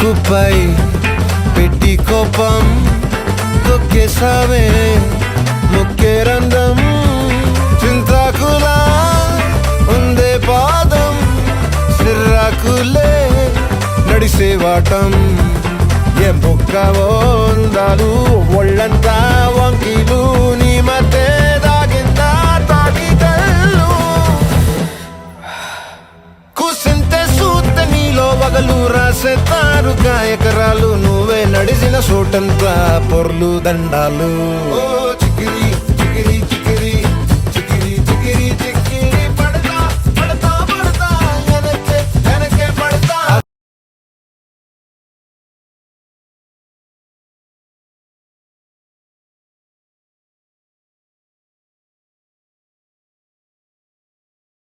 ముక్కుపై పెట్టి కోపం తొక్కేసావే ముక్కే రంధం చింతాకులా ఉందే పాదం సిర్రాకులే నడిసేవాటం ఏ బొక్కవో ఉందాలు పగలు రాసే రాసేతారు గాయకరాలు నువ్వే నడిచిన చోటంతా పొర్లు దండాలు. ఓ